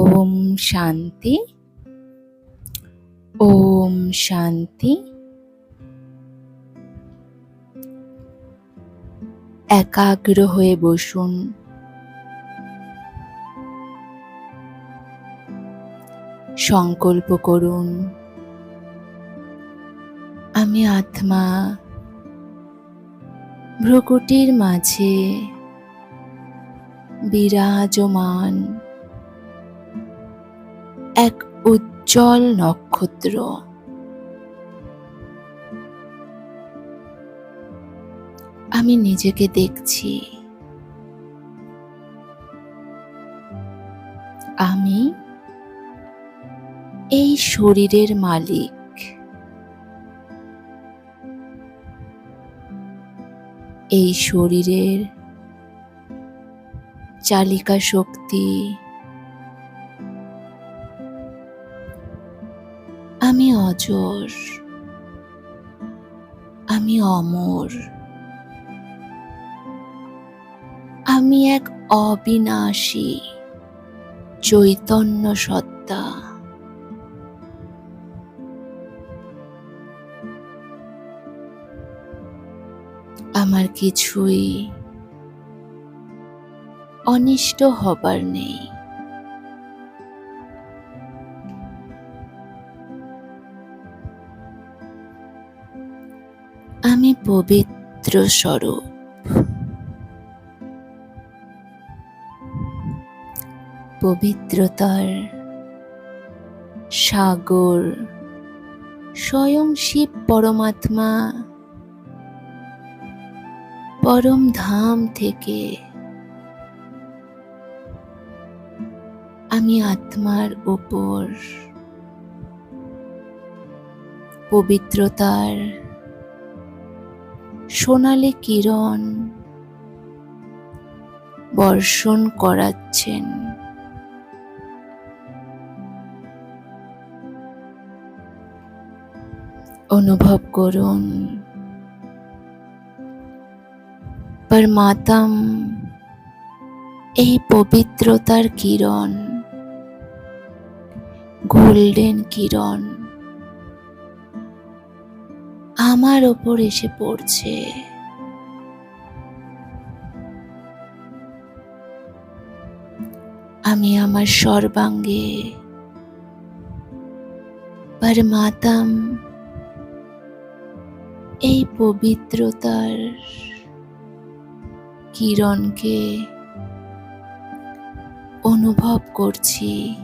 ওম শান্তি। ওম শান্তি। একাগ্র হয়ে বসুন। সংকল্প করুন। আমি আত্মা ভ্রকুটির মাঝে বিরাজমান। এক উজ্জ্বল নক্ষত্র। আমি নিজেকে দেখছি। আমি এই শরীরের মালিক। এই শরীরের চালিকা শক্তি অজর। আমি অমর। আমি এক অবিনাশী চৈতন্য সত্তা। আমার কিছুই অনিষ্ট হবার নেই। পবিত্র স্বরূপ। পবিত্রতার সাগর স্বয়ং শিব পরমাত্মা পরম ধাম থেকে আমি আত্মার উপর। পবিত্রতার সোনালি কিরণ বর্ষণ করাচ্ছেন। অনুভব করুন। পরমাতম এই পবিত্রতার কিরণ গোল্ডেন কিরণ আমার ওপর এসে পড়ছে। আমি আমার সর্বাঙ্গে পরমাতম। এই পবিত্রতার কিরণকে অনুভব করছি।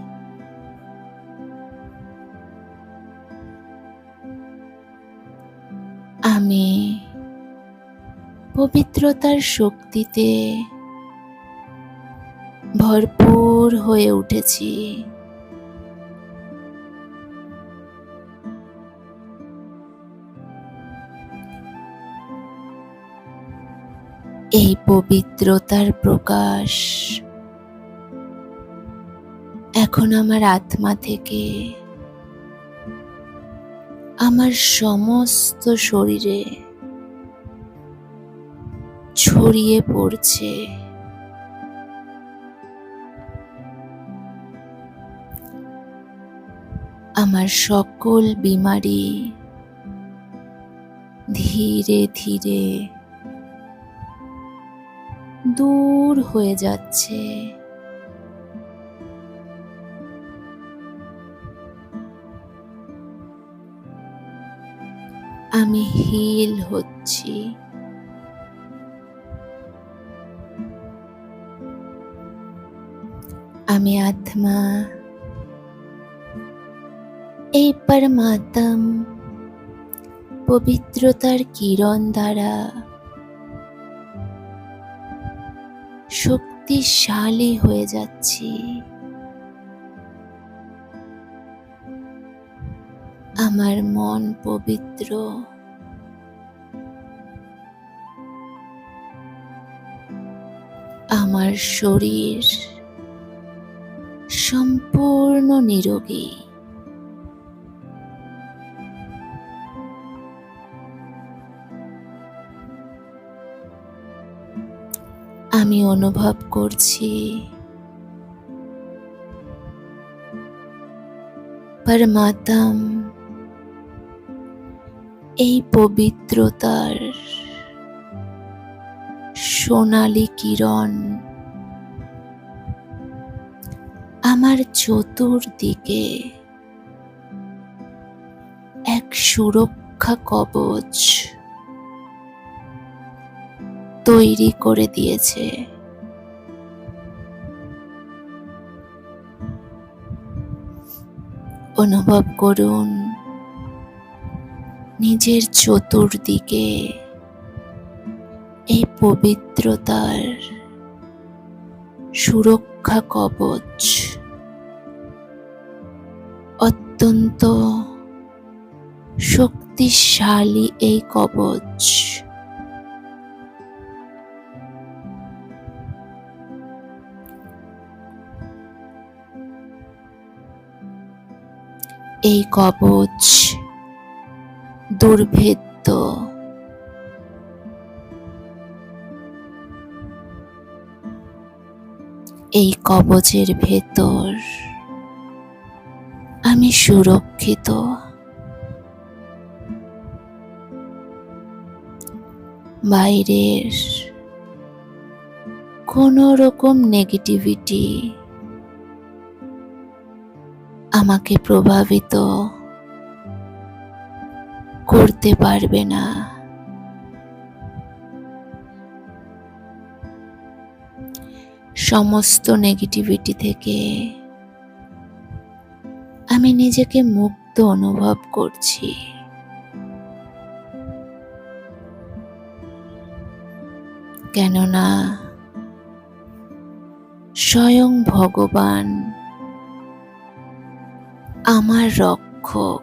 আমি পবিত্রতার শক্তিতে ভরপুর হয়ে উঠেছি। এই পবিত্রতার প্রকাশ এখন আমার আত্মা থেকে আমার সমস্ত শরীরে ছড়িয়ে পড়ছে। আমার সকল বিমারি ধীরে ধীরে দূর হয়ে যাচ্ছে। আমি হিল হচ্ছি। আমি আত্মা। এই পরমাত্ম পবিত্রতার কিরণ দ্বারা শক্তিশালী হয়ে যাচ্ছি। আমার মন পবিত্র। আমার শরীর সম্পূর্ণ নিরোগী। আমি অনুভব করছি পরমাতম এই পবিত্রতার সোনালি কিরণ আমার চতুর্দিকে এক সুরক্ষা কবচ তৈরি করে দিয়েছে। অনুভব করুন নিজের চতুর্দিকে এই পবিত্রতার সুরক্ষা কবচ। অত্যন্ত শক্তিশালী এই কবচ। এই কবচ দুর্ভেদ্য। এই কবচের ভেতর আমি সুরক্ষিত। বাইরের কোনো রকম নেগেটিভিটি আমাকে প্রভাবিত করতে পারবে না। সমস্ত নেগেটিভিটি থেকে আমি নিজেকে মুক্ত অনুভব করছি। কেননা স্বয়ং ভগবান আমার রক্ষক।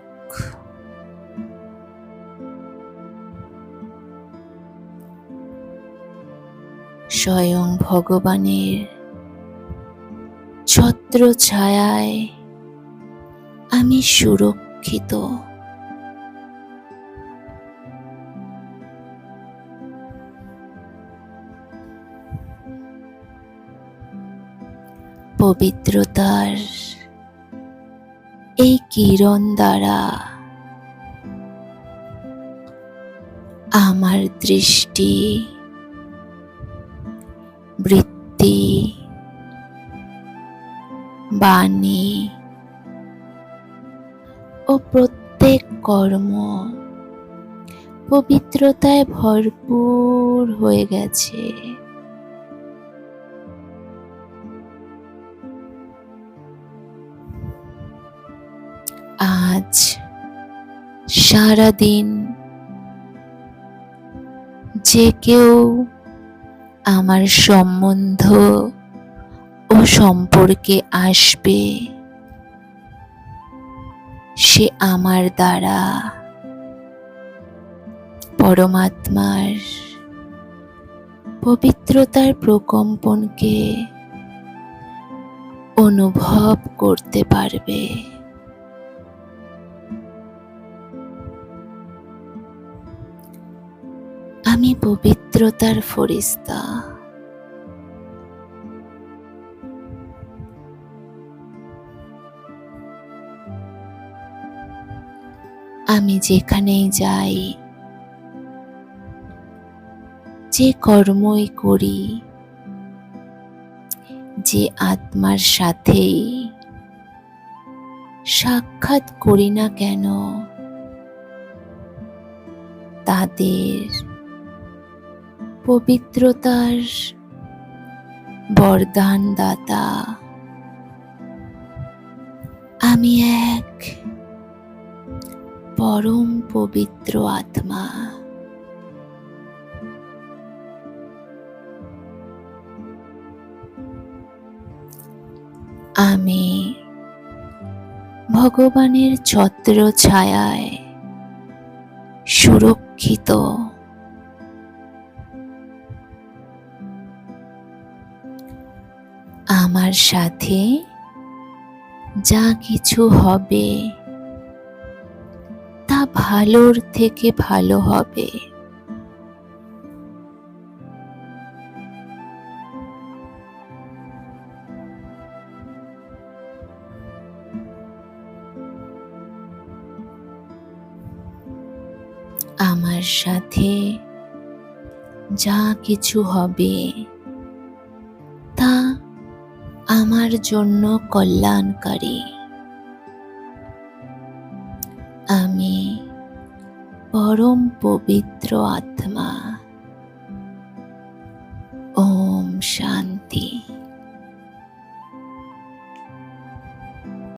স্বয়ং ভগবানের ছত্র ছায়ায় আমি সুরক্ষিত। পবিত্রতার এই কিরণ দ্বারা আমার দৃষ্টি বৃত্তি বাণী ও প্রত্যেক কর্ম। পবিত্রতায় ভরপুর হয়ে গেছে। আজ সারাদিন যে কেউ আমার সম্বন্ধ ও সম্পর্কে আসবে। সে আমার দ্বারা। পরমাত্মার পবিত্রতার প্রকম্পনকে অনুভব করতে পারবে। আমি পবিত্রতার ফরিস্তা আমি যেখানেই যাই, যে কর্মই করি, যে আত্মার সাথেই সাক্ষাৎ করি না কেন, তাদের পবিত্রতার বরদান দাতা আমি এক। পরম পবিত্র আত্মা। আমি ভগবানের ছত্র ছায়ায় সুরক্ষিত। আমার সাথে যা কিছু হবে ভালোর থেকে ভালো হবে। আমার সাথে যা কিছু হবে তা আমার জন্য কল্যাণকারী। আমি পরম পবিত্র আত্মা।